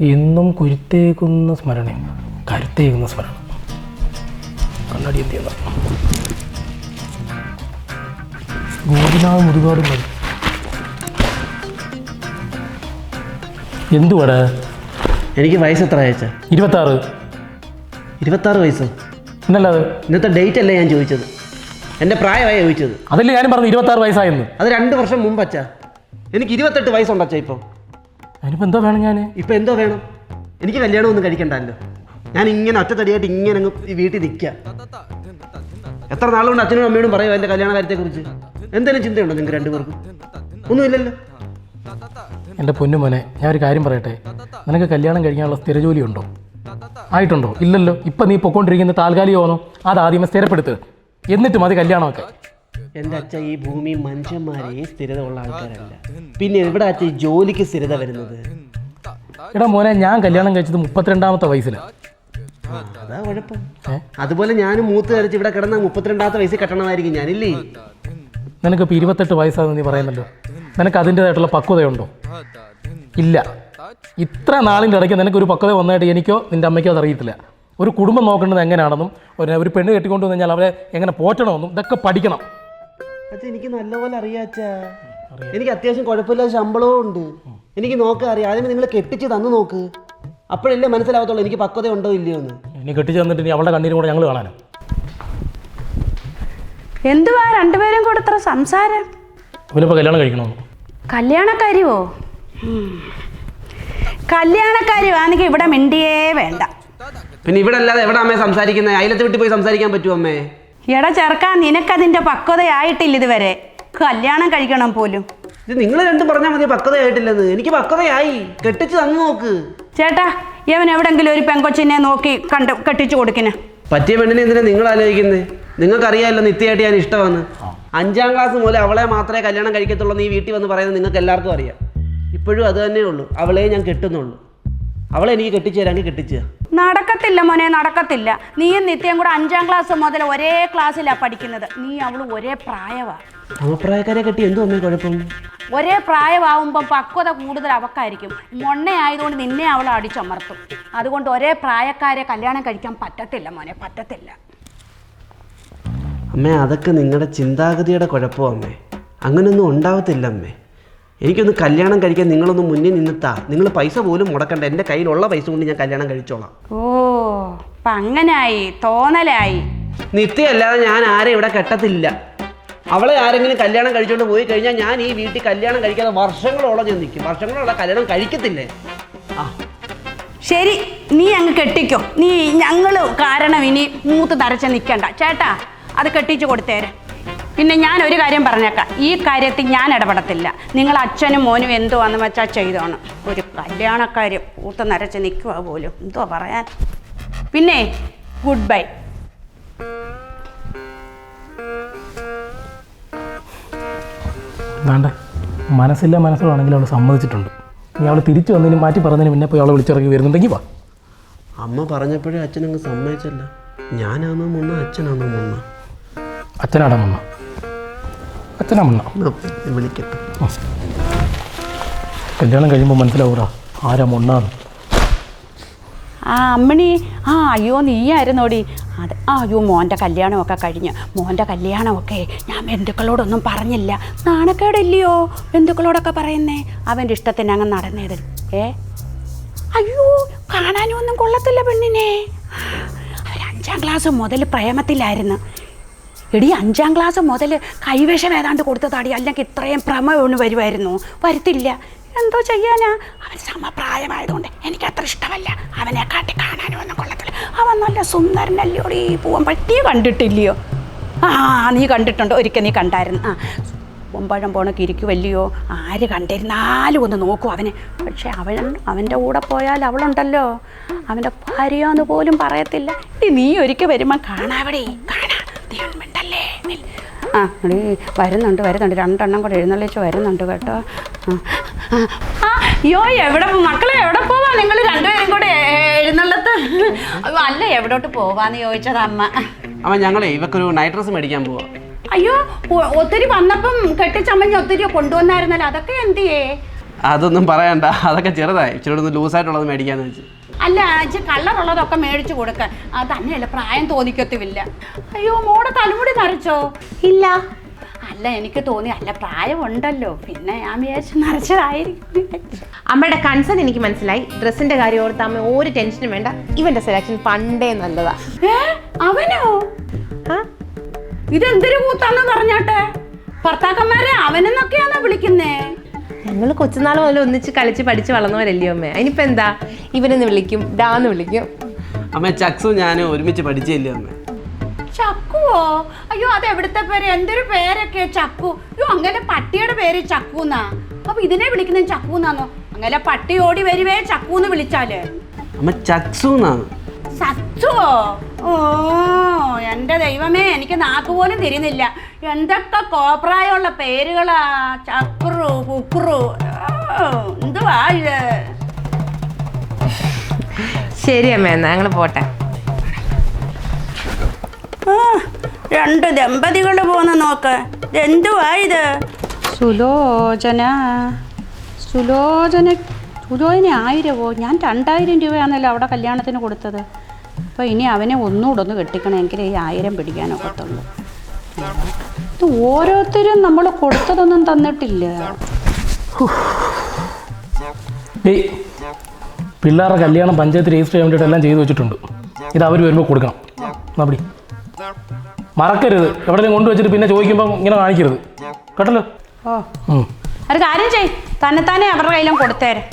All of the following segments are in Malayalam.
എന്നും കുരുത്തേക്കുന്ന സ്മരണയാണ് കരുത്തേക്കുന്ന സ്മരണ. കണ്ണടി എന്ത് ചെയ്യുന്ന? ഗോപിനാഥ് മുതുകാട് മതി എന്തുവാടാ? എനിക്ക് വയസ്സ് എത്ര അയച്ച? ഇരുപത്താറ്. ഇരുപത്താറ് വയസ്സ്? എന്നല്ലാതെ ഇന്നത്തെ ഡേറ്റ് അല്ലേ ഞാൻ ചോദിച്ചത്? എന്റെ പ്രായമായി ചോദിച്ചത്. അതല്ലേ ഞാനും പറഞ്ഞു ഇരുപത്താറ് വയസ്സായെന്ന്. അത് രണ്ട് വർഷം മുമ്പ് അച്ഛാ. എനിക്ക് ഇരുപത്തെട്ട് വയസ്സുണ്ട് അച്ഛാ ഇപ്പം. അതിനിപ്പോൾ എന്തോ വേണം ഞാൻ ഇപ്പം എന്തോ വേണം? എനിക്ക് കല്യാണം ഒന്നും കഴിക്കണ്ടല്ലോ. ഞാൻ ഇങ്ങനെ ഒറ്റത്തടിയായിട്ട് ഇങ്ങനെ അങ്ങ് ഈ വീട്ടിൽ നിൽക്കുക എത്ര നാളുകൊണ്ട് അച്ഛനും അമ്മയോടും പറയും എന്റെ കല്യാണ കാര്യത്തെക്കുറിച്ച്? എന്തെങ്കിലും ചിന്തയുണ്ടോ നിങ്ങൾക്ക് രണ്ടുപേർക്കും? ഒന്നുമില്ലല്ലോ. എന്റെ പൊന്നുമോനെ ഞാൻ ഒരു കാര്യം പറയട്ടെ? നിനക്ക് കല്യാണം കഴിക്കാനുള്ള സ്ഥിരജോലി ഉണ്ടോ ആയിട്ടുണ്ടോ? ഇല്ലല്ലോ. ഇപ്പം നീ പൊക്കോണ്ടിരിക്കുന്ന താൽക്കാലികമാണോ? അത് ആദ്യമേ സ്ഥിരപ്പെടുത്ത്. എന്നിട്ട് മതി കല്യാണമൊക്കെ. എന്റെ അച്ഛ ഈ ഭൂമി മനുഷ്യന്മാരെ സ്ഥിരത ഉള്ള ആൾക്കാരല്ല. പിന്നെ എവിടെ അച്ഛ ഈ ജോലിക്ക് സ്ഥിരത വരുന്നത്? എടാ മോനെ ഞാൻ കല്യാണം കഴിച്ചത് മുപ്പത്തിരണ്ടാമത്തെ വയസ്സിലാണ് അതാ കുഴപ്പം. അതുപോലെ ഞാനും മൂത്ത് കരച്ച് ഇവിടെ കിടന്ന മുപ്പത്തിരണ്ടാമത്തെ വയസ്സിൽ കെട്ടണമായിരിക്കും ഞാനില്ലേ? നിനക്കിപ്പോൾ ഇരുപത്തെട്ട് വയസ്സാണെന്ന് നീ പറയുന്നല്ലോ. നിനക്ക് അതിന്റെതായിട്ടുള്ള പക്വതയുണ്ടോ? ഇല്ല. ഇത്ര നാളിന്റെ ഇടയ്ക്ക് നിനക്കൊരു പക്വത വന്നതായിട്ട് എനിക്കോ നിന്റെ അമ്മയ്ക്കോ അതറിയത്തില്ല. ഒരു കുടുംബം നോക്കേണ്ടത് എങ്ങനെയാണെന്നും ഒരു ഒരു പെണ്ണ് കെട്ടിക്കൊണ്ടു വന്നു കഴിഞ്ഞാൽ അവരെ എങ്ങനെ പോറ്റണമെന്നും ഇതൊക്കെ പഠിക്കണം. അച്ഛാ എനിക്ക് നല്ലപോലെ അറിയാച്ചാ എനിക്ക് അത്യാവശ്യം കുഴപ്പമില്ലാത്ത ശമ്പളവും ഉണ്ട്. എനിക്ക് നോക്കാൻ അറിയാം. ആദ്യമേ നിങ്ങൾ കെട്ടിച്ച് തന്നു നോക്ക്. അപ്പോഴല്ലേ മനസ്സിലാവത്തുള്ളൂ എനിക്ക് പക്വത ഉണ്ടോ ഇല്ലയോ എന്ന്. കെട്ടിച്ച് തന്നിട്ട് ഇനി അവളുടെ കണ്ണീരും കൂടെ ഞങ്ങൾ കാണാനും. എന്തുവാ രണ്ടുപേരും കൂടെ ഇത്ര സംസാരം? അവനിപ്പോൾ കല്യാണം കഴിക്കണമെന്ന് കല്യാണക്കാരിയോ. കല്യാണക്കാരിയാണെങ്കിൽ ഇവിടെ മിണ്ടിയേ വേണ്ട. പിന്നെ ഇവിടെ അല്ലാതെ എവിടെ അമ്മേ സംസാരിക്കുന്നത് അയലത്ത് വീട്ടിൽ പോയി സംസാരിക്കാൻ പറ്റുമോ അമ്മേ? എടാ ചെറുക്കാൻ നിനക്കതിന്റെ പക്വതയായിട്ടില്ല ഇതുവരെ കല്യാണം കഴിക്കണം പോലും. ഇത് നിങ്ങൾ രണ്ടും പറഞ്ഞാൽ മതി പക്വതയായിട്ടില്ലത് എനിക്ക് പക്വതയായി. കെട്ടിച്ച് തന്നു നോക്ക്. ചേട്ടാ ഇവൻ എവിടെങ്കിലും ഒരു പെങ്കൊച്ചിനെ നോക്കി കണ്ട് കെട്ടിച്ചു കൊടുക്കിന്. പറ്റിയ പെണ്ണിനെ എന്തിനാ നിങ്ങൾ ആലോചിക്കുന്നത് നിങ്ങൾക്കറിയാമല്ലോ നിത്യമായിട്ട് ഞാൻ ഇഷ്ടമാണ് അഞ്ചാം ക്ലാസ് മുതൽ അവളെ മാത്രമേ കല്യാണം കഴിക്കത്തുള്ളൂ നീ വീട്ടിൽ വന്ന് പറയുന്നത് നിങ്ങൾക്ക് എല്ലാവർക്കും അറിയാം. ഇപ്പോഴും അത് തന്നെയുള്ളൂ. അവളെ ഞാൻ കെട്ടുന്നുള്ളൂ. അവളെ എനിക്ക് കെട്ടിച്ചു തരാമെങ്കിൽ കെട്ടിച്ചു. നടക്കത്തില്ല മോനെ നടക്കത്തില്ല. നീയും നിത്യം കൂടെ അഞ്ചാം ക്ലാസ് മുതൽ ഒരേ ക്ലാസ്സിലാണ് പഠിക്കുന്നത്. നീ അവൾ ഒരേ പ്രായവാ. സമപ്രായക്കാരെ കെട്ടി എന്തോ അമ്മേ കുഴപ്പം? ഒരേ പ്രായമാവുമ്പം പക്വത കൂടുതൽ അവക്കായിരിക്കും. മൊണ്ണയായതുകൊണ്ട് നിന്നെ അവൾ അടിച്ചമർത്തും. അതുകൊണ്ട് ഒരേ പ്രായക്കാരെ കല്യാണം കഴിക്കാൻ പറ്റത്തില്ല മോനെ പറ്റത്തില്ല. അമ്മേ അതൊക്കെ നിങ്ങളുടെ ചിന്താഗതിയുടെ കുഴപ്പമോ അമ്മേ. അങ്ങനെയൊന്നും ഉണ്ടാവത്തില്ല അമ്മേ. എനിക്കൊന്ന് കല്യാണം കഴിക്കാൻ നിങ്ങളൊന്ന് മുന്നിൽ നിന്നിട്ടാ. നിങ്ങൾ പൈസ പോലും മുടക്കണ്ട. എന്റെ കയ്യിലുള്ള പൈസ കൊണ്ട് ഞാൻ കല്യാണം കഴിച്ചോളാം. ഓ അപ്പം അങ്ങനായി. തോന്നലായി. നിത്യല്ലാതെ ഞാൻ ആരെ ഇവിടെ കെട്ടത്തില്ല. അവളെ ആരെങ്കിലും കല്യാണം കഴിച്ചോണ്ട് പോയി കഴിഞ്ഞാൽ ഞാൻ ഈ വീട്ടിൽ കല്യാണം കഴിക്കാതെ വർഷങ്ങളോളം ഞാൻ നിൽക്കും. വർഷങ്ങളോളം കല്യാണം കഴിക്കത്തില്ലേ? ആ. ശരി നീ അങ്ങ് കെട്ടിക്കോ. നീ ഞങ്ങൾ കാരണം ഇനി മൂത്ത് തരച്ച നിൽക്കണ്ട ചേട്ടാ അത് കെട്ടിച്ചു കൊടുത്തേരെ. പിന്നെ ഞാൻ ഒരു കാര്യം പറഞ്ഞേക്കാം. ഈ കാര്യത്തിൽ ഞാൻ ഇടപെടത്തില്ല. നിങ്ങൾ അച്ഛനും മോനും എന്തോ എന്തുവാന്ന് വെച്ചാൽ ചെയ്തോണം. ഒരു കല്യാണക്കാര്യം പൂത്ത് നരച്ച് നിൽക്കുക പോലും. എന്തോ പറയാൻ. പിന്നെ ഗുഡ് ബൈ വേണ്ട. മനസ്സില്ല മനസ്സിലാണെങ്കിൽ അവൾ സമ്മതിച്ചിട്ടുണ്ട്. നീ അവൾ തിരിച്ചു വന്നതിന് മാറ്റി പറഞ്ഞതിന് പിന്നെ പോയി അവളെ വിളിച്ചിറങ്ങി വരുന്നുണ്ടെങ്കിൽ വാ. അമ്മ പറഞ്ഞപ്പോഴേ അച്ഛനങ്ങ് സമ്മതിച്ചല്ല. ഞാനാണോ മുന്ന അച്ഛനാണോ മുന്ന. അച്ഛനാടാ മണ്ണ അച്ഛനാ മണ്ണ വിളിക്കട്ടെ. കല്യാണം കഴിയുമ്പോൾ മനസ്സിലാവൂടാ. ആരാ മണ്ണാണ് ആ അമ്മണി. ആ അയ്യോ നീയായിരുന്നോടി. അത് ആ അയ്യോ മോന്റെ കല്യാണമൊക്കെ കഴിഞ്ഞ്. മോന്റെ കല്യാണമൊക്കെ ഞാൻ ബന്ധുക്കളോടൊന്നും പറഞ്ഞില്ല. നാണക്കേടില്ലയോ ബന്ധുക്കളോടൊക്കെ പറയുന്നേ? അവന്റെ ഇഷ്ടത്തിന് അങ്ങ് നടന്നേത് ഏ? അയ്യോ കാണാനും ഒന്നും കൊള്ളത്തില്ല പെണ്ണിനെ. അവർ അഞ്ചാം ക്ലാസ് മുതൽ പ്രേമത്തിലായിരുന്നു. എടി അഞ്ചാം ക്ലാസ് മുതൽ കൈവേഷം ഏതാണ്ട് കൊടുത്തതാടി അല്ലെങ്കിൽ ഇത്രയും ഭ്രമം വരുമായിരുന്നു. വരുത്തില്ല. എന്തോ ചെയ്യാനാ? അവൻ സമപ്രായമായതുകൊണ്ട് എനിക്ക് അത്ര ഇഷ്ടമല്ല. അവനെ കാട്ടി കാണാനും ഒന്നും കൊള്ളത്തില്ല. അവൻ നല്ല സുന്ദരനല്ലോടി പൂവൻ പറ്റി കണ്ടിട്ടില്ലയോ? ആ നീ കണ്ടിട്ടുണ്ട്. ഒരിക്കൽ നീ കണ്ടായിരുന്നു. ആ പൊമ്പഴം പോണക്ക് ഇരിക്കുമല്ലയോ ആര് കണ്ടിരുന്നാലും ഒന്ന് നോക്കൂ അവനെ. പക്ഷേ അവൻ അവന്റെ കൂടെ പോയാൽ അവളുണ്ടല്ലോ. അവന്റെ ഭാര്യയാന്ന് പോലും പറയത്തില്ല. നീ ഒരിക്കൽ വരുമ്പോൾ കാണാവടി. ആ എടീ വരുന്നുണ്ട് വരുന്നുണ്ട്. രണ്ടെണ്ണം കൂടെ എഴുന്നള്ളിച്ച് വരുന്നുണ്ട് കേട്ടോ. ആ, അയ്യോ എവിടെ പോ- മക്കളെ എവിടെ പോവാ നിങ്ങൾ രണ്ടുപേരും കൂടെ എ- എഴുന്നള്ളത്ത്? അയ്യോ, അല്ല എവിടോട്ട് പോവാന്ന് ചോദിച്ചത് അമ്മ. അമ്മ ഞങ്ങളെ ഇവക്കൊരു നൈറ്റ് ഡ്രസ് മേടിക്കാൻ പോവാ. അയ്യോ ഒ- ഒത്തിരി വന്നപ്പം കെട്ടിച്ചമ്മഞ്ഞ് ഒത്തിരി കൊണ്ടുവന്നായിരുന്നല്ലോ. അതൊക്കെ എന്തിയേ? അതൊന്നും പറയണ്ട. അതൊക്കെ ചെറുതായി. ഇച്ചിരി ഒന്ന് ലൂസായിട്ടുള്ളത് മേടിക്കാന്ന് വെച്ച്. അല്ല ഇച്ചിരി കളറുള്ളതൊക്കെ മേടിച്ചു കൊടുക്ക. തന്നെയല്ല പ്രായം തോന്നിക്കത്തുമില്ല. അയ്യോ മോടെ തലമുടി നരച്ചോ? ഇല്ല. അല്ല എനിക്ക് തോന്നി അല്ല പ്രായമുണ്ടല്ലോ. പിന്നെ ഞാൻ വിചാരിച്ചു നരച്ചതായിരിക്കും. അമ്മയുടെ കൺസൺ എനിക്ക് മനസ്സിലായി. ഡ്രസ്സിന്റെ കാര്യം ഓർത്ത് അമ്മ ഒരു ടെൻഷനും വേണ്ട. ഇവന്റെ സെലക്ഷൻ പണ്ടേ നല്ലതാ. ഏ അവനോ? ഇതെന്തൊരു കൂത്താന്ന് പറഞ്ഞാട്ടെ? ഭർത്താക്കന്മാരെ അവനെന്നൊക്കെയാണോ വിളിക്കുന്നേ? ഞങ്ങൾ കൊച്ചുനാൾ മുതൽ ഒന്നിച്ച് കളിച്ച് പഠിച്ച് വളർന്നവരല്ലയോ അമ്മേ? അതിനിപ്പോ എന്താ? ഇവനെന്ന് വിളിക്കും. ഡാന്ന് വിളിക്കും. അമ്മ ചക്സു ഞാനും ഒരുമിച്ച് പഠിച്ചില്ലേ അമ്മേ? ചക്കുവോ? അയ്യോ അത് എവിടുത്തെ പേര്? എന്തൊരു പേരൊക്കെ ചക്കു? അയ്യോ അങ്ങനെ പട്ടിയുടെ പേര് ചക്കുന്നാ. അപ്പൊ ഇതിനെ വിളിക്കുന്നത് ചക്കുന്നാന്നോ? അങ്ങനെ പട്ടി ഓടി വരുവേ ചക്കുന്ന് വിളിച്ചാൽ. അമ്മ ചക്സു എന്നാണ് സച്ചുവോ ഓ. ദൈവമേ എനിക്ക് നാക്ക് പോലും തിരിയുന്നില്ല. എന്തൊക്കെ കോപ്രായമുള്ള പേരുകളാ? ചക്രു കുക്രു. എന്തുവാ ഇത്? ശരി അമ്മ എന്നാ ഞങ്ങൾ പോട്ടെ. ആ, രണ്ട് ദമ്പതികൾ പോന്ന് നോക്ക്. എന്തുവാ ഇത്? സുലോചന. സുലോചന സുലോചന ആയിരവോ? ഞാൻ രണ്ടായിരം രൂപയാണല്ലോ അവിടെ കല്യാണത്തിന് കൊടുത്തത്? അപ്പോൾ ഇനി അവനെ ഒന്നുകൂടെ ഒന്ന് കെട്ടിക്കണമെങ്കിൽ ഈ ആയിരം പിടിക്കാനൊക്കത്തുള്ളൂ. ഇത് ഓരോരുത്തരും നമ്മൾ കൊടുത്തതൊന്നും തന്നിട്ടില്ല. പിള്ളേരുടെ കല്യാണം പഞ്ചായത്ത് രജിസ്റ്റർ ചെയ്യാൻ വേണ്ടിയിട്ട് എല്ലാം ചെയ്തു വെച്ചിട്ടുണ്ട്. ഇത് അവർ വരുമ്പോൾ കൊടുക്കണം. നപ്പടി മറക്കരുത്. എവിടെയെങ്കിലും കൊണ്ടുവച്ചിട്ട് പിന്നെ ചോദിക്കുമ്പോൾ ഇങ്ങനെ കാണിക്കരുത്. കേട്ടല്ലോ? ഓ. ഒരു കാര്യം ചെയ് തന്നെത്താനെ അവരുടെ കയ്യിലും കൊടുത്തേരെ.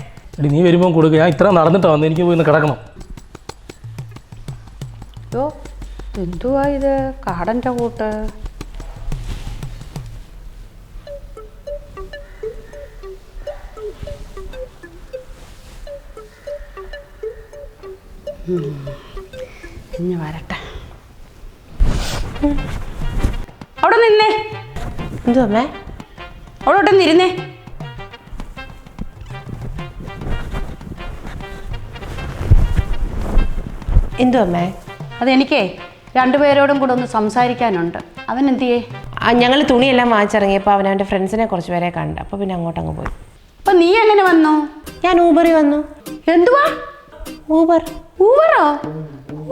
നീ വരുമ്പോൾ കൊടുക്കുക ഞാൻ ഇത്ര നടന്നിട്ടാണ് വന്ന്. എനിക്ക് പോയി കിടക്കണം. യോ എന്തുവാ ഇത്? കാടന്റെ കൂട്ട്. ഇനി വരട്ടെ. അവിടെ നിന്നേ. എന്തോ അമ്മേ? അവിടെ നിരുന്നേ എന്തോ അമ്മേ? അതെനിക്കേ രണ്ടുപേരോടും കൂടെ ഒന്ന് സംസാരിക്കാനുണ്ട്. അവൻ എന്തിയേ ഞങ്ങൾ തുണിയെല്ലാം വാങ്ങിച്ചിറങ്ങിയപ്പോൾ അവൻ അവന്റെ ഫ്രണ്ട്സിനെ കുറച്ച് പേരെ കണ്ട്. അപ്പോൾ പിന്നെ അങ്ങോട്ടങ്ങ് പോയി. അപ്പൊ നീ എങ്ങനെ വന്നു? ഞാൻ ഊബറി വന്നു. എന്തുവാ? ഊബർ. ഊബറോ?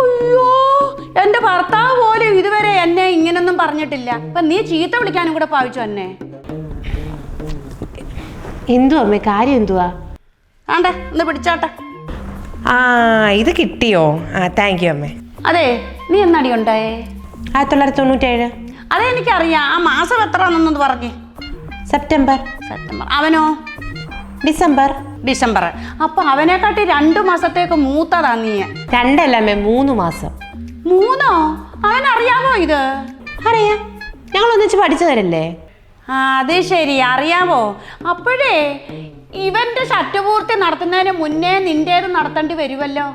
അയ്യോ എന്റെ ഭർത്താവ് പോലും ഇതുവരെ എന്നെ ഇങ്ങനൊന്നും പറഞ്ഞിട്ടില്ല. അപ്പൊ നീ ചീത്ത വിളിക്കാനും കൂടെ പാവിച്ചു എന്നെ? എന്തു അമ്മേ കാര്യം എന്തുവാ? ആണ്ടെ ഒന്ന് പിടിച്ചോട്ടെ. ആ ഇത് കിട്ടിയോ? ആ താങ്ക് യു അമ്മേ. അതെ നീ എന്നടി ഉണ്ടായേ ആയിരത്തി തൊള്ളായിരത്തി തൊണ്ണൂറ്റേഴ് അതെ എനിക്കറിയാം. ആ മാസം എത്രയാണെന്നൊന്ന് പറഞ്ഞേ. സെപ്റ്റംബർ. സെപ്റ്റംബർ. അവനോ? ഡിസംബർ. ഡിസംബർ. അപ്പൊ അവനെക്കാട്ടി രണ്ടു മാസത്തേക്ക് മൂത്തതാ നീ. രണ്ടല്ല അമ്മേ മൂന്ന് മാസം. മൂന്നോ? അവനറിയാമോ ഇത്? അറിയാം. ഞങ്ങൾ ഒന്നിച്ച് പഠിച്ചതരല്ലേ ആ അത് ശരി. അറിയാമോ അപ്പോഴേ ഇവന്റെ ഷട്ടുപൂർത്തി നടത്തുന്നതിന് മുന്നേ നിന്റേത് നടത്തേണ്ടി വരുമല്ലോ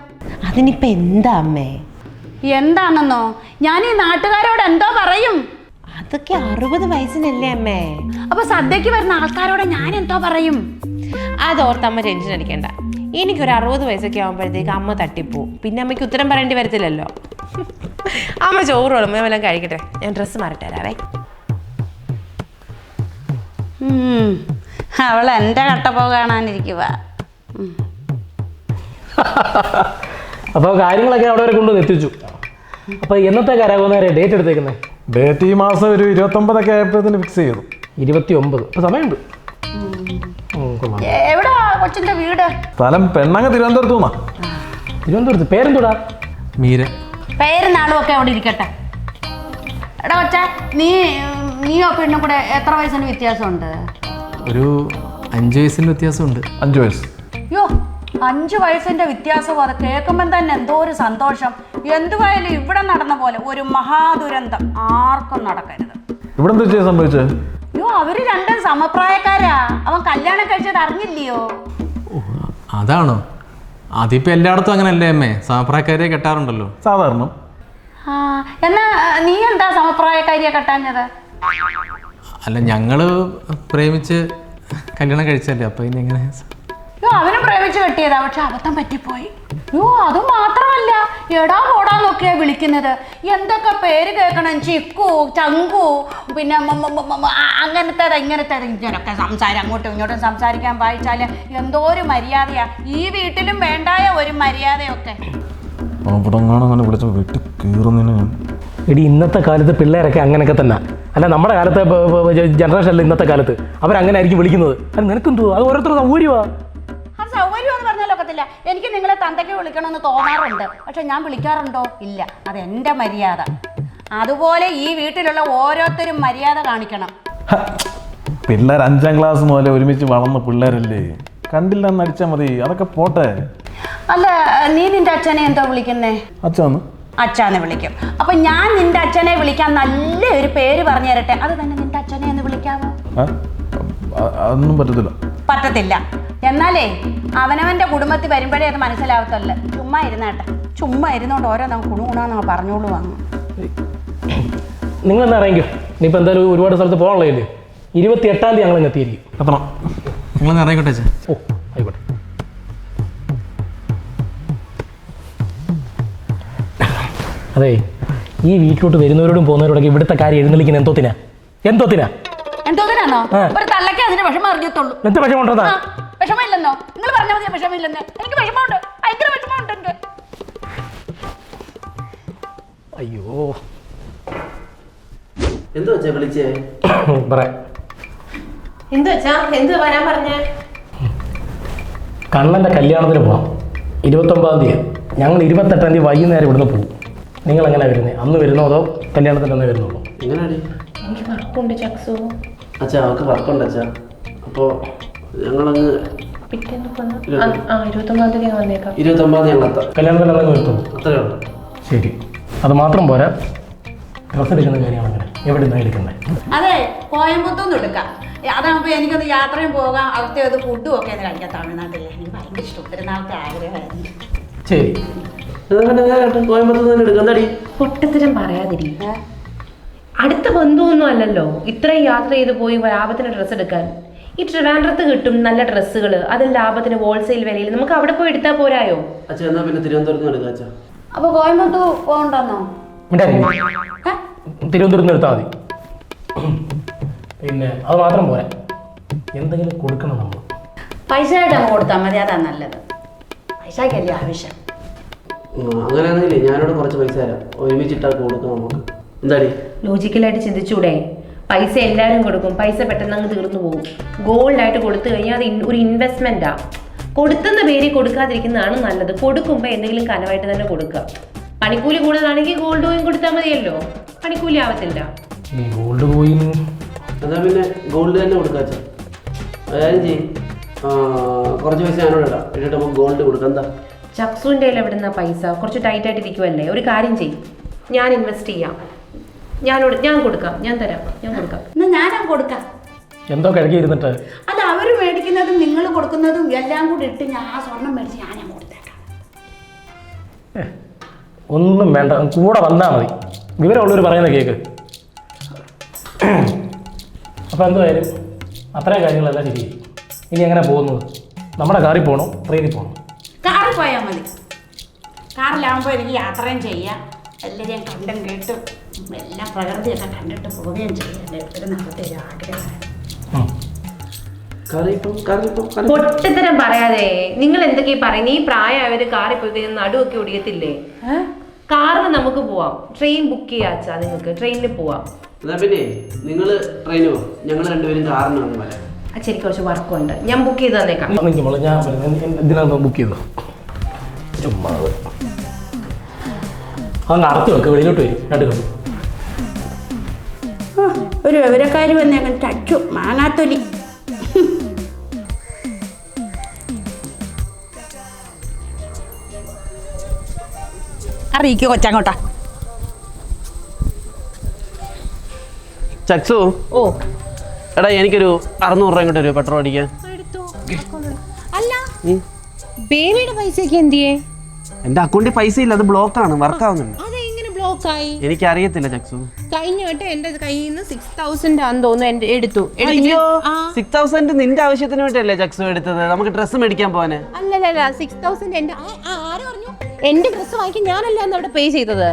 അതിനിപ്പോ എന്താ അമ്മേ? എന്താണെന്നോ? ഞാൻ ഈ നാട്ടുകാരോട് എന്തോ പറയും. അതൊക്കെ അറുപത് വയസ്സിനല്ലേ അമ്മേ? അപ്പൊ സദ്യക്ക് വരുന്ന ആൾക്കാരോട് ഞാൻ എന്തോ പറയും? അതോർത്ത് അമ്മ ടെൻഷൻ അടിക്കണ്ട. എനിക്കൊരു അറുപത് വയസ്സൊക്കെ ആകുമ്പോഴത്തേക്ക് അമ്മ തട്ടിപ്പോ പിന്നെ അമ്മയ്ക്ക് ഉത്തരം പറയേണ്ടി വരത്തില്ലല്ലോ. അമ്മ ചോറ് വിളമ്പോ വല്ലതും കഴിക്കട്ടെ. ഞാൻ ഡ്രസ്സ് മാറിട്ട് തരാവേ അവൾ എന്റെ കട്ടപ്പോ കാണാനിരിക്കുക അപ്പോൾ കാര്യങ്ങളൊക്കെ അവിടെ വരെ കൊണ്ടുവന്ന് എത്തിച്ചു. അപ്പോൾ എന്നത്തെ കരാകുന്നവരെ ഡേറ്റ് എടുത്തേക്കുന്നത് ഡേറ്റ് ഈ മാസം ഒരു ഇരുപത്തൊമ്പതൊക്കെ ആയപ്പോഴത്തേന് ഫിക്സ് ചെയ്തു. ഇരുപത്തി ഒമ്പത് അപ്പോൾ സമയമുണ്ട്. ഉം, കൊള്ളാം. എവിടാ കൊച്ചിന്റെ വീട്? സ്ഥലം പെണ്ണങ്ങ തിരുവനന്തപുരത്തു നിന്നാ തിരുവനന്തപുരത്ത്. പേരെന്തുടാ? മീര. പേരും നാളും ഒക്കെ അവിടെ ഇരിക്കട്ടെ. എടാ കൊച്ച നീ നീയോ പെണ്ണും കൂടെ എത്ര വയസ്സിന് വ്യത്യാസമുണ്ട്? ഒരു അഞ്ച് വയസ്സിന് വ്യത്യാസമുണ്ട്. അഞ്ചു വയസ്സ്. യോ അഞ്ചു വയസ്സിന്റെ വ്യത്യാസം അത് കേൾക്കുമ്പോൾ തന്നെ എന്തോ ഒരു സന്തോഷം. എന്തുവായാലും ഇവിടെ നടന്ന പോലെ ഒരു മഹാദുരന്തം ആർക്കും നടക്കരുത്. ഇവിടെ എന്താ സംഭവിച്ചത് അയ്യോ അവർ രണ്ടും സമപ്രായക്കാരാ. അവൻ കല്യാണം കഴിച്ചത് അറിഞ്ഞില്ലയോ? അതാണോ? അതിപ്പോ എല്ലായിടത്തും അങ്ങനല്ലേ അമ്മേ? സമപ്രായക്കാരെ കെട്ടാറുണ്ടല്ലോ. സാധാരണ. ആ എന്നാ നീ എന്താ സമപ്രായക്കാരിയെ കെട്ടാഞ്ഞത്? അല്ല ഞങ്ങൾ പ്രേമിച്ച് കല്യാണം കഴിച്ചല്ലേ അപ്പൊ ഇനി എങ്ങനെ? അവനും പ്രേമിച്ച് കെട്ടിയതാ പക്ഷെ അബദ്ധം പറ്റിപ്പോയി. യോ അത് മാത്രമല്ല. എടാ പോടാന്നൊക്കെയാ വിളിക്കുന്നത്. എന്തൊക്കെ പേര് കേൾക്കണം? ചിക്കു ചങ്കു പിന്നെ അങ്ങനത്തേത് ഇങ്ങനത്തേത്. ഇങ്ങനൊക്കെ സംസാരം അങ്ങോട്ടും ഇങ്ങോട്ടും സംസാരിക്കാൻ വായിച്ചാൽ എന്തോ ഒരു മര്യാദയാ. ഈ വീട്ടിലും വേണ്ടായ ഒരു മര്യാദയൊക്കെ. അങ്ങനെ വിളിച്ച വെട്ടി കീറുന്നതിന് ഞാൻ എടി ഇന്നത്തെ കാലത്ത് പിള്ളേരൊക്കെ അങ്ങനെയൊക്കെ തന്നെ. അല്ല നമ്മുടെ കാലത്തെ ജനറേഷനല്ല ഇന്നത്തെ കാലത്ത്. അവരങ്ങനെ ആയിരിക്കും വിളിക്കുന്നത്. അത് നിനക്കെന്തോ അത് ഓരോരുത്തർ സൗകര്യമാണ് ഒക്കത്തില്ല എനിക്ക് നിങ്ങളെ തന്തയ്ക്ക് വിളിക്കണമെന്ന് തോന്നാറുണ്ട്. പക്ഷെ ഞാൻ വിളിക്കാറുണ്ടോ? ഇല്ല. അത് എന്റെ മര്യാദ. അതുപോലെ ഈ വീട്ടിലുള്ള ഓരോരുത്തരും മര്യാദ കാണിക്കണം. പിള്ളേർ അഞ്ചാം ക്ലാസ് മുതലേ ഒരുമിച്ച് വളർന്ന പിള്ളേരല്ലേ? കണ്ടില്ല എന്ന് അടിച്ചാൽ മതി. അതൊക്കെ പോട്ടെ. അല്ല നീ നിന്റെ അച്ഛനെ എന്തോ വിളിക്കുന്നേ? അച്ഛന്ന്? അച്ഛനെ വിളിക്കും. അപ്പൊ ഞാൻ നിന്റെ അച്ഛനെ വിളിക്കാൻ നല്ല ഒരു പേര് പറഞ്ഞു തരട്ടെ. അത് തന്നെ നിന്റെ അച്ഛനെ എന്ന് വിളിക്കാമോ? അതൊന്നും പറ്റത്തില്ല. പറ്റത്തില്ല. എന്നാലേ അവനവന്റെ കുടുംബത്തിൽ വരുമ്പോഴേ അത് മനസ്സിലാവത്തല്ല ചുമ്മാ ഇരുന്നാട്ടെ ചുമ്മാ ഇരുന്നോണ്ട് ഓരോ നമുക്ക് കുണുകുണാന്ന് പറഞ്ഞോളൂ വാങ്ങും നിങ്ങൾ എന്നാ ഇനിയിപ്പോൾ എന്തായാലും ഒരുപാട് സ്ഥലത്ത് പോകാനുള്ളതല്ലേ ഇരുപത്തി എട്ടാം തീയതി ഞങ്ങൾ എത്തിയിരിക്കും. എത്തണം. നിങ്ങൾ ഇറങ്ങിക്കോട്ടെ ഓ ആയിക്കോട്ടെ. അതെ ഈ വീട്ടിലോട്ട് വരുന്നവരോടും പോകുന്നവരോടൊക്കെ ഇവിടുത്തെ കാര്യം എഴുന്നള്ളിക്കുന്ന എന്തോത്തിനാ എന്തോത്തിനാ എന്തോതിനാണോ ഒരു തള്ളക്കേ അതിന് വിഷമം അറിഞ്ഞത്തുള്ളൂ എന്ത് വിഷമം ഉണ്ടോ വിഷമമില്ലെന്നോ? നിങ്ങൾ പറഞ്ഞാൽ മതി വിഷമമില്ലെന്ന്. എനിക്ക് വിഷമമുണ്ട്. ഭയങ്കര വിഷമമുണ്ട് എനിക്ക്. അയ്യോ. എന്തു വെച്ചാ വിളിച്ചേ? പറ. എന്തു വെച്ചാ? എന്ത് വരാൻ പറഞ്ഞേ? കണ്ണന്റെ കല്യാണത്തിന് പോവാം. ഇരുപത്തൊമ്പതാം തീയതി. ഞങ്ങൾ ഇരുപത്തെട്ടാം തീയതി വൈകുന്നേരം ഇവിടുന്ന് പോകും നിങ്ങൾ എങ്ങനെ വരുന്നത് അന്ന് വരുന്നോ അതോ കല്യാണത്തിന് അന്ന് വരുന്നുള്ളൂ എങ്ങനെയാടി? എനിക്ക് വർക്കുണ്ട് ചക്സു. അച്ഛാ അവൾക്ക് വർക്കുണ്ട് അച്ഛാ. അപ്പോൾ ഞങ്ങളങ്ങ് പിറ്റേന്ന് ആ ഇരുപത്തൊമ്പതാം തീയതി വന്നേക്കാം. ഇരുപത്തൊമ്പതാം തീയതി ഞങ്ങൾ എത്താം കല്യാണത്തിന് അന്നേ വരുത്തുള്ളൂ അത്രേ ഉള്ളൂ. ശരി. അത് മാത്രം പോരാ. ഡ്രസ്സ് എടുക്കുന്ന കാര്യമാണ് എവിടെ നിന്നാണ് എടുക്കുന്നത് അതെ കോയമ്പത്തൂന്ന് എടുക്കാം. അതാകുമ്പോൾ എനിക്കൊന്ന് യാത്രയും പോകാം അവിടുത്തെ അത് ഫുഡും ഒക്കെ ഒന്ന് കഴിക്കാം തമിഴ്നാട്ടിൽ എനിക്ക് ഭയങ്കര ഇഷ്ടം. ഒത്തിരി നാളത്തെ ആഗ്രഹമായിരുന്നു. ശരി. കോയമ്പത്തൂർ തന്നെ എടുക്കാം എന്താടി പൊട്ടത്തരം പറയാതിരി അടുത്ത ബന്ധുവൊന്നും അല്ലല്ലോ. ഇത്രയും യാത്ര ചെയ്ത് പോയി ലാഭത്തിന് ഡ്രസ്സ് എടുക്കാൻ. ഈ ട്രിവാൻഡ്രത്ത് കിട്ടും നല്ല ഡ്രസ്സുകൾ അത് ലാഭത്തിന് ഹോൾസെയിൽ വിലയിൽ. നമുക്ക് അവിടെ പോയി എടുത്താൽ പോരായോ? അച്ഛാ എന്നാ പിന്നെ തിരുവനന്തപുരത്ത് നിന്ന് എടുക്കാം അച്ഛാ. അപ്പോൾ കോയമ്പത്തൂർ പോകണ്ടെന്നോ? തിരുവനന്തപുരത്ത് നിന്ന് എടുത്താൽ മതി. പിന്നെ അത് മാത്രം പോരാ. എന്തെങ്കിലും കൊടുക്കണം നമ്മൾ പൈസ ആയിട്ട് അങ്ങ് കൊടുത്താൽ മതി. അതാ നല്ലത്. പൈസക്കല്ലേ ആവശ്യം. ഉം, അങ്ങനെയാണെങ്കിലേ ഞാനോട് കുറച്ച് പൈസ തരാം. ഒരുമിച്ചിട്ടാ കൊടുക്കാം നമുക്ക്. എന്താടി? ലോജിക്കലായിട്ട് ചിന്തിച്ചൂടെ? പൈസ എല്ലാവരും കൊടുക്കും. പൈസ പെട്ടെന്ന് അങ്ങ് തീർന്നു പോകും. ഗോൾഡായിട്ട് കൊടുത്തു കഴിഞ്ഞാൽ അത് ഒരു ഇൻവെസ്റ്റ്മെന്റാ കൊടുത്തുന്ന പേര് കൊടുക്കാതിരിക്കുന്നതാണ് നല്ലത്. കൊടുക്കുമ്പോൾ എന്തെങ്കിലും കനവായിട്ട് തന്നെ കൊടുക്കുക. പണിക്കൂലി കൂടുതലാണെങ്കിൽ ഗോൾഡ് കോയിൻ കൊടുത്താൽ മതിയല്ലോ. പണിക്കൂലി ആവത്തില്ല. ഗോൾഡ് കോയിൻ അതാ പിന്നെ ഗോൾഡ് തന്നെ കൊടുക്കാം അച്ഛാ. അതായത് കുറച്ച് പൈസ ഞാനോട് ഇടാം. എന്നിട്ട് നമുക്ക് ഗോൾഡ് കൊടുക്കാം. എന്താ? ചക്സുവിന്റെ കയ്യിൽ എവിടുന്ന പൈസ? കുറച്ച് ടൈറ്റ് ആയിട്ട് ഇരിക്കുമല്ലേ ഒരു കാര്യം ചെയ്യും. ഞാൻ ഇൻവെസ്റ്റ് ചെയ്യാം. ഞാനോട് ഞാൻ കൊടുക്കാം ഞാൻ തരാം ഞാൻ കൊടുക്കാം. എന്നാ ഞാനങ്ങ് കൊടുക്കാം. എന്തോ കിഴക്കി ഇരുന്നിട്ട് അല്ല അവർ മേടിക്കുന്നതും നിങ്ങൾ കൊടുക്കുന്നതും എല്ലാം കൂടി ഇട്ട് ഞാൻ ആ സ്വർണം മേടിച്ച് ഞാൻ കൊടുത്തേക്കാം. ഒന്നും വേണ്ട കൂടെ വന്നാൽ മതി. വിവരമുള്ളവർ പറയുന്ന കേക്ക്. അപ്പോൾ എന്തായാലും അത്രയും കാര്യങ്ങളെല്ലാം ശരി. ഇനി എങ്ങനെ പോകുന്നത്? നമ്മുടെ കാറിൽ പോകണോ ട്രെയിനിൽ പോകണോ കാറിൽ പോയാൽ മതി. കാറിലാകുമ്പോൾ എനിക്ക് യാത്രയും ചെയ്യാം. എല്ലാവരെയും കണ്ടും കേട്ടും. എല്ലാം പ്രകൃതിയൊക്കെ കണ്ടിട്ട് പോവുകയും ചെയ്യാം എന്റെ ഒരു നാളത്തെ ഒരു ആഗ്രഹമാണ്. പൊട്ടത്തരം പറയാതെ നിങ്ങൾ എന്തൊക്കെയാ പറയുന്നത് ഈ പ്രായമായവര് കാറിൽ പോയി കഴിഞ്ഞാൽ നടുവൊക്കെ ഒടിയത്തില്ലേ? കാറിന് നമുക്ക് പോവാം. ട്രെയിൻ ബുക്ക് ചെയ്യാച്ചാ നിങ്ങൾക്ക്. ട്രെയിനിൽ പോവാം. എന്നാ പിന്നെ നിങ്ങൾ ട്രെയിനോ ഞങ്ങൾ രണ്ടുപേരും കാറിന് വന്നു വരാം അച്ഛന് കുറച്ച് വർക്കുണ്ട്. ഞാൻ ബുക്ക് ചെയ്ത് തന്നേക്കാം. ഞാൻ ബുക്ക് ചെയ്തു ചുമ്മാ അടച്ചു വെക്ക് വെളിയിലോട്ട് വരും. രണ്ട് കളി ഒരു വിവരക്കാരി ഞങ്ങൾ ടച്ചു മാങ്ങാത്തൊലി. അറിയിക്കോ കൊച്ചങ്ങോട്ടാ. ചക്സു? ഓ. എടാ എനിക്കൊരു അറുന്നൂറ് രൂപ ഇങ്ങോട്ട് ഒരു പെട്രോൾ അടിക്കാൻ. അല്ല ബേബിയുടെ പൈസക്ക് എന്തിയേ? എന്റെ അക്കൗണ്ടിൽ പൈസ ഇല്ല അത് ബ്ലോക്ക് ആണ് വർക്ക് ബ്ലോക്ക് ആയി എനിക്കറിയത്തില്ല ചക്സു. കഴിഞ്ഞ വട്ടം എന്റെ കയ്യിൽ നിന്ന് സിക്സ് തൗസൻഡ് ആണെന്ന് തോന്നുന്നു എന്റെ എടുത്തു. എടുത്തിട്ട് അയ്യോ ആ. സിക്സ് തൗസൻഡ് നിന്റെ ആവശ്യത്തിന് വേണ്ടിയല്ലേ ചക്സു എടുത്തത്? നമുക്ക് ഡ്രസ്സ് മേടിക്കാൻ പോവാന്. അല്ലല്ല സിക്സ് തൗസൻഡ് എന്റെ ആ, ആ, ആര് പറഞ്ഞു? എന്റെ ഡ്രസ് വാങ്ങിക്കാൻ ഞാനല്ല അന്ന് അവിടെ പേ ചെയ്തത്?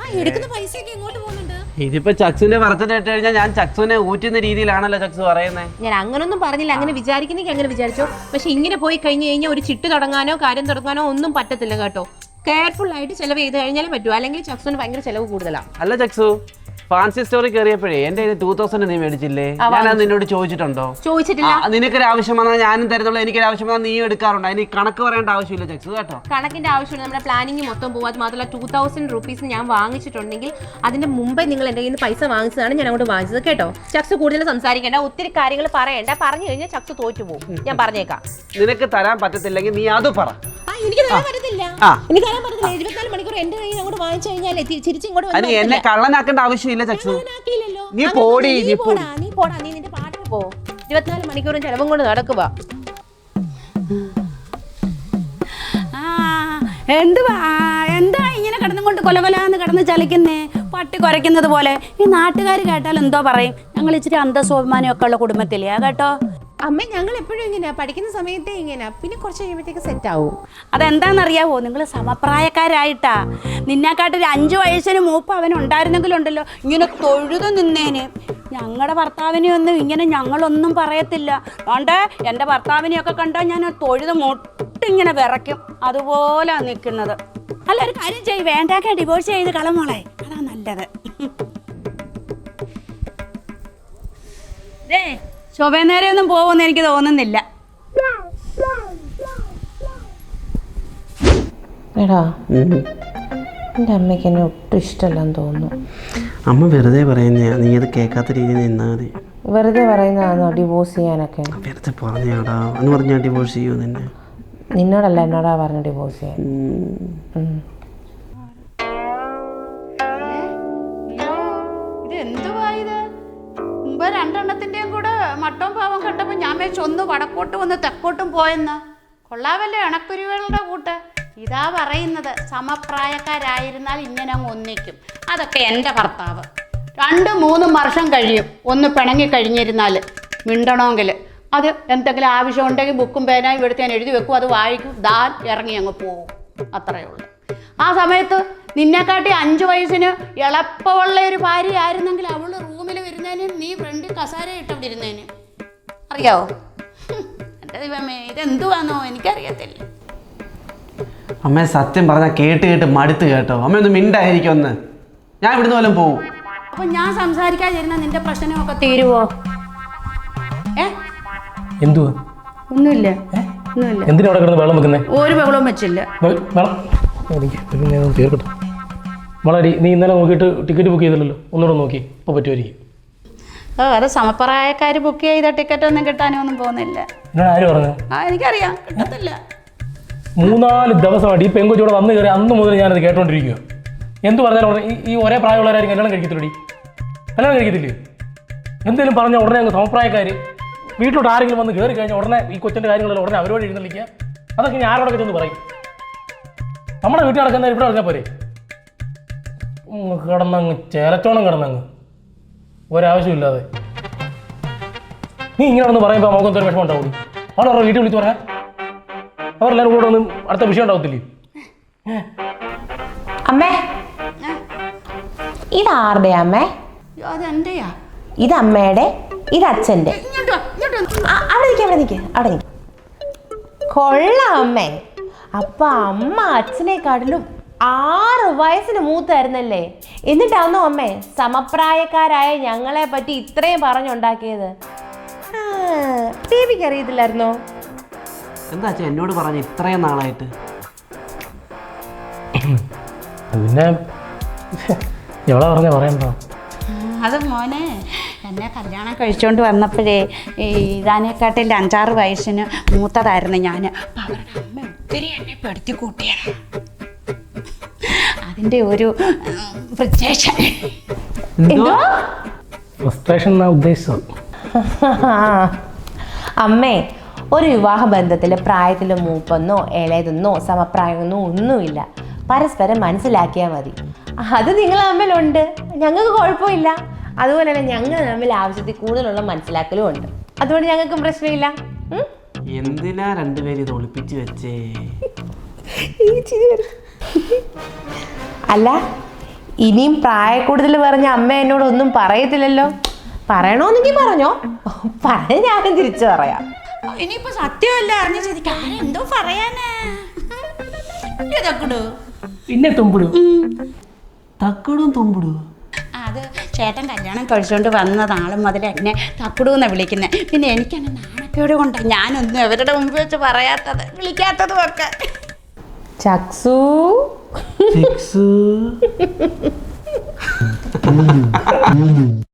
ആ എടുക്കുന്ന പൈസയൊക്കെ എങ്ങോട്ട് പോകുന്നുണ്ട്? ഇതിപ്പോ ചക്സുവിന്റെ ബർത്ത്ഡേ ഇട്ട് കഴിഞ്ഞാൽ ഞാൻ ചക്സുവിനെ ഊറ്റുന്ന രീതിയിലാണല്ലോ ചക്സു പറയുന്നത് ഞാൻ അങ്ങനൊന്നും പറഞ്ഞില്ല. അങ്ങനെ വിചാരിക്കുന്നെങ്കിൽ അങ്ങനെ വിചാരിച്ചോ. പക്ഷെ ഇങ്ങനെ പോയി കഴിഞ്ഞു കഴിഞ്ഞാൽ ഒരു ചിട്ട് തുടങ്ങാനോ കാര്യം തുടങ്ങാനോ ഒന്നും പറ്റത്തില്ല കേട്ടോ. കെയർഫുൾ ആയിട്ട് ചെലവ് ചെയ്ത് കഴിഞ്ഞാലേ പറ്റൂ. അല്ലെങ്കിൽ ചക്സുവിന് ഭയങ്കര ചെലവ് കൂടുതലാണ് അല്ല ചക്സു ഫാൻസി സ്റ്റോറി കയറിയപ്പോഴേ എന്റെ ടൂ തൗസൻഡ് നീ മേടിച്ചില്ലേ? ഞാൻ നിന്നോട് ചോദിച്ചിട്ടുണ്ടോ? ചോദിച്ചിട്ടില്ല. നിനക്കൊരു ആവശ്യം വന്നാൽ ഞാനും തരുന്നുള്ളൂ എനിക്കൊരു ആവശ്യം വന്നാൽ നീ എടുക്കാറുണ്ട്. അതിന് കണക്ക് പറയേണ്ട ആവശ്യമില്ല ചെക്സ് കേട്ടോ. കണക്കിന്റെ ആവശ്യമില്ല. നമ്മുടെ പ്ലാനിങ് മൊത്തം പോകും. അത് മാത്രമല്ല ടൂ തൗസൻഡ് റുപ്പീസ് ഞാൻ വാങ്ങിച്ചിട്ടുണ്ടെങ്കിൽ അതിന്റെ മുമ്പേ നിങ്ങൾ എന്റെ കയ്യിൽ നിന്ന് പൈസ വാങ്ങിച്ചതാണ് ഞാൻ അങ്ങോട്ട് വാങ്ങിച്ചത് കേട്ടോ. ചക്സ് കൂടുതൽ സംസാരിക്കേണ്ട. ഒത്തിരി കാര്യങ്ങൾ പറയണ്ട. പറഞ്ഞു കഴിഞ്ഞാൽ ചക്സ് തോറ്റു പോകും. ഞാൻ പറഞ്ഞേക്കാം. നിനക്ക് തരാൻ പറ്റത്തില്ലെങ്കിൽ നീ അത് പറ. എനിക്ക് തരാൻ പറ്റത്തില്ല. എനിക്ക് തരാൻ പറ്റത്തില്ല. എഴുപത്തിനാല് മണിക്കൂർ എന്റെ കയ്യിൽ അങ്ങോട്ട് വാങ്ങിച്ചു കഴിഞ്ഞാൽ തിരിച്ചിങ്ങോട്ട് എന്നെ കള്ളനാക്കേണ്ട ആവശ്യമില്ല. ചക്സു ചച്ചു. നീ പോടി, നീ പോടാ നീ പോടാ നീ നിന്റെ പാട്ടിന് പോ. ഇരുപത്തിനാല് മണിക്കൂറും ചെലവും കൊണ്ട് നടക്കുക ആ എന്തുവാ? എന്താ ഇങ്ങനെ കിടന്നും കൊണ്ട് കൊലകൊലാന്ന് കിടന്ന് ചലിക്കുന്നേ? പട്ടി കുരയ്ക്കുന്നത് പോലെ. ഈ നാട്ടുകാർ കേട്ടാൽ എന്തോ പറയും? ഞങ്ങൾ ഇച്ചിരി അന്തസ്വാഭിമാനം ഒക്കെ ഉള്ള കുടുംബത്തിലെയാ കേട്ടോ. അമ്മ ഞങ്ങൾ എപ്പോഴും ഇങ്ങനെ പഠിക്കുന്ന സമയത്തെ ഇങ്ങനെ പിന്നെ കുറച്ച് കഴിയുമ്പോഴത്തേക്ക് സെറ്റ് ആവും. അതെന്താണെന്നറിയാവോ? നിങ്ങൾ സമപ്രായക്കാരായിട്ടാ. നിന്നെക്കാട്ടൊരു അഞ്ചു വയസ്സിന് മൂപ്പ് അവൻ ഉണ്ടായിരുന്നെങ്കിലുണ്ടല്ലോ. ഇങ്ങനെ തൊഴുതു നിന്നേന്. ഞങ്ങളുടെ ഭർത്താവിനെ ഒന്നും ഇങ്ങനെ ഞങ്ങളൊന്നും പറയത്തില്ല. അതുകൊണ്ട് എന്റെ ഭർത്താവിനെയൊക്കെ കണ്ടാൽ ഞാൻ തൊഴുത് മുട്ടിങ്ങനെ വിറയ്ക്കും. അതുപോലെ നിൽക്കുന്നത്. അല്ല ഒരു കാര്യം ചെയ്യും. വേണ്ട ഡിവോഴ്സ് ചെയ്ത് കളമോളെ അതാ നല്ലത്. ഏ ശോഭേ നേരെ ഒന്നും പോകുമെന്ന് എനിക്ക് തോന്നുന്നില്ല. എടാ എന്റെ അമ്മയ്ക്ക് എന്നെ ഒട്ടും ഇഷ്ടമല്ലെന്ന് തോന്നുന്നു. അമ്മ വെറുതെ പറയുന്നയാ നീ അത് കേൾക്കാത്ത രീതിയിൽ നിന്നാൽ മതി. വെറുതെ പറയുന്നതാണോ ഡിവോഴ്സ് ചെയ്യാനൊക്കെ? വെറുതെ പറഞ്ഞാടാ. എന്ന് പറഞ്ഞാൽ ഡിവോഴ്സ് ചെയ്യൂ നിന്നെ? നിന്നോടല്ല എന്നോടാ പറഞ്ഞ ഡിവോഴ്സ് ചെയ്യാൻ. ഉം. ഇത് എന്തുവാ ഇത്? മുമ്പ് രണ്ടെണ്ണത്തിന്റെയും കൂടെ മട്ടവും പാവം കണ്ടപ്പോൾ ഞാൻ വെച്ച് ഒന്ന് വടക്കോട്ടും ഒന്ന് തെക്കോട്ടും പോയെന്ന്. കൊള്ളാവല്ലേ അണക്കുരുവികളുടെ കൂട്ട്? ഇതാ പറയുന്നത് സമപ്രായക്കാരായിരുന്നാൽ ഇങ്ങനെ അങ്ങ് ഒന്നിക്കും. അതൊക്കെ എന്റെ ഭർത്താവ്. രണ്ട് മൂന്നും വർഷം കഴിയും ഒന്ന് പിണങ്ങി കഴിഞ്ഞിരുന്നാൽ. മിണ്ടണമെങ്കിൽ അത് എന്തെങ്കിലും ആവശ്യമുണ്ടെങ്കിൽ ബുക്കും പേനായും എടുത്ത് ഞാൻ എഴുതി വെക്കും അത് വായിക്കും ദാൻ ഇറങ്ങി അങ്ങ് പോകും അത്രയേ ഉള്ളൂ. ആ സമയത്ത് നിന്നെക്കാട്ടി അഞ്ചു വയസ്സിന് എളുപ്പമുള്ള ഒരു ഭാര്യ ആയിരുന്നെങ്കിൽ അവൾ റൂമിൽ വരുന്നതിന് നീ ഫ്രണ്ട് കസാര ഇട്ടോണ്ടിരുന്നേന് അറിയാവോ? എന്റെ ദൈവമേ ഇതെന്തുവാന്നോ? എനിക്കറിയത്തില്ല. അമ്മ സത്യം പറഞ്ഞാൽ കേട്ട് കേട്ട് മടുത്ത് കേട്ടോ. അമ്മ ഒന്ന് മിണ്ടായിരിക്കും ഒന്ന്. ഞാൻ ഇവിടുന്ന് പോലും പോവും. അപ്പൊ ഞാൻ സംസാരിക്കാതിരുന്ന നിന്റെ പ്രശ്നമൊക്കെ തീരുവോ? ഏ? എന്തുവാ? ഒന്നുമില്ല. ഒന്നുമില്ല. എന്തിനാ അവിടെ കിടന്ന് വെള്ളം വെക്കുന്നേ? ഒരു ബഹളവും വെച്ചില്ല. വെള്ളം തീർക്കട്ടെ. വളരെ നീ ഇന്നലെ നോക്കിയിട്ട് ടിക്കറ്റ് ബുക്ക് ചെയ്തില്ലല്ലോ. ഒന്നുകൂടെ നോക്കി ഇപ്പോൾ പറ്റുമായിരിക്കും. ഓ അത് സമപ്രായക്കാർ ബുക്ക് ചെയ്ത ടിക്കറ്റ് ഒന്നും കിട്ടാനൊന്നും പോകുന്നില്ല. എന്നോട് ആര് പറഞ്ഞു ആ എനിക്കറിയാം കിട്ടത്തില്ല. മൂന്നാൽ ദിവസമായിട്ട് ഈ പെങ്കൊച്ചിവിടെ വന്നു കയറി അന്ന് മുതൽ ഞാനത് കേട്ടോണ്ടിരിക്കുക എന്ത് പറഞ്ഞാലും ഉടനെ ഈ- ഈ ഒരേ പ്രായമുള്ളവരായിരിക്കും കല്യാണം കഴിക്കത്തില്ലടി. കല്യാണം കഴിക്കത്തില്ലേ? എന്തെങ്കിലും പറഞ്ഞാൽ ഉടനെ അങ്ങ് സമപ്രായക്കാർ വീട്ടിലോട്ട് ആരെങ്കിലും വന്ന് കയറി കഴിഞ്ഞാൽ ഉടനെ ഈ കൊച്ചിന്റെ കാര്യങ്ങളെല്ലാം ഉടനെ അവരോട് എഴുന്നള്ളിക്കുക. അതൊക്കെ ഞാൻ ആരോടൊക്കെ ചെന്ന് പറയും? നമ്മുടെ വീട്ടിൽ നടക്കുന്ന ഇവിടെ നടക്കാൻ പോരെ? കിടന്നങ്ങ് ചേലച്ചോണം കിടന്നങ്ങ്. ഒരാവശ്യമില്ലാതെ. നീ ഇങ്ങനെ ഒന്ന് പറയുമ്പോൾ നമുക്ക് എന്തൊരു വിഷമം ഉണ്ടാവുള്ളൂ അവിടെ അവരുടെ വീട്ടിൽ വിളിച്ച് പറയാം. അവരെല്ലാവരും കൂടെ ഒന്നും അടുത്ത വിഷയം ഉണ്ടാവത്തില്ലേ? അമ്മേ. ഇതാരുടെ അമ്മേ? ഇത് അമ്മയുടെ ഇത് അച്ഛന്റെ. ആ, അവിടെ അവിടെ അവിടെ നിൽക്ക് കൊള്ളാം അമ്മേ. അപ്പൊ അമ്മ അച്ഛനെക്കാട്ടിലും ആറ് വയസ്സിന് മൂത്തായിരുന്നല്ലേ? എന്നിട്ടാണോ അമ്മേ സമപ്രായക്കാരായ ഞങ്ങളെ പറ്റി ഇത്രയും പറഞ്ഞുണ്ടാക്കിയത്. ദേവിക്ക് അറിയത്തില്ലായിരുന്നോ? എന്താ എന്നോട് പറഞ്ഞു ഇത്രയും നാളായിട്ട്? പിന്നെ എവിടെ പറഞ്ഞ പറയണ്ടോ? അത് മോനെ എന്നെ കല്യാണം കഴിച്ചുകൊണ്ട് വന്നപ്പോഴേ ഈ ഇതാനെക്കാട്ടിൽ അഞ്ചാറ് വയസ്സിന് മൂത്തതായിരുന്നു ഞാൻ അപ്പം അവരുടെ അമ്മ ഒത്തിരി എന്നെ പെടുത്തി കൂട്ടിയാണ് അതിന്റെ ഒരു ഫ്രസ്ട്രേഷൻ എന്തോ? ഫ്രസ്ട്രേഷൻ എന്നാ ഉദ്ദേശിച്ചത്? അമ്മേ ഒരു വിവാഹ ബന്ധത്തിൽ പ്രായത്തിൽ മൂപ്പെന്നോ ഇളയതെന്നോ സമപ്രായമെന്നോ ഒന്നുമില്ല. പരസ്പരം മനസ്സിലാക്കിയാൽ മതി. അത് നിങ്ങൾ തമ്മിലുണ്ട്. ഞങ്ങൾക്ക് കുഴപ്പമില്ല. അതുപോലെ തന്നെ ഞങ്ങൾ തമ്മിൽ ആവശ്യത്തിൽ കൂടുതലുള്ള മനസ്സിലാക്കലും ഉണ്ട്. അതുകൊണ്ട് ഞങ്ങൾക്കും പ്രശ്നമില്ല. എന്തിനാ രണ്ടുപേരും ഇത് ഒളിപ്പിച്ച് വെച്ചേ? അല്ല ഇനിയും പ്രായക്കൂടുതൽ പറഞ്ഞ അമ്മ എന്നോടൊന്നും പറയത്തില്ലല്ലോ. പറയണോന്നെങ്കിൽ പറഞ്ഞോ. പറഞ്ഞ ഞാനും തിരിച്ചു പറയാം. ഇനിയിപ്പോ സത്യമല്ല അറിഞ്ഞ സ്ഥിതിക്ക് ആരെന്തോ പറയാനാ? ഇതൊക്കെടൂ പിന്നെ തുമ്പിടു. തക്കടും തുമ്പിടു. അത് ചേട്ടൻ കല്യാണം കഴിച്ചുകൊണ്ട് വന്ന നാളെ മുതൽ എന്നെ തക്കുടു എന്നാണ് വിളിക്കുന്നത് പിന്നെ എനിക്കങ്ങനെ നാണക്കേട് കൊണ്ടാണ് ഞാനൊന്നും അവരുടെ മുമ്പ് വെച്ച് പറയാത്തത് വിളിക്കാത്തതും ഒക്കെ ചക്സു ചിക്സ്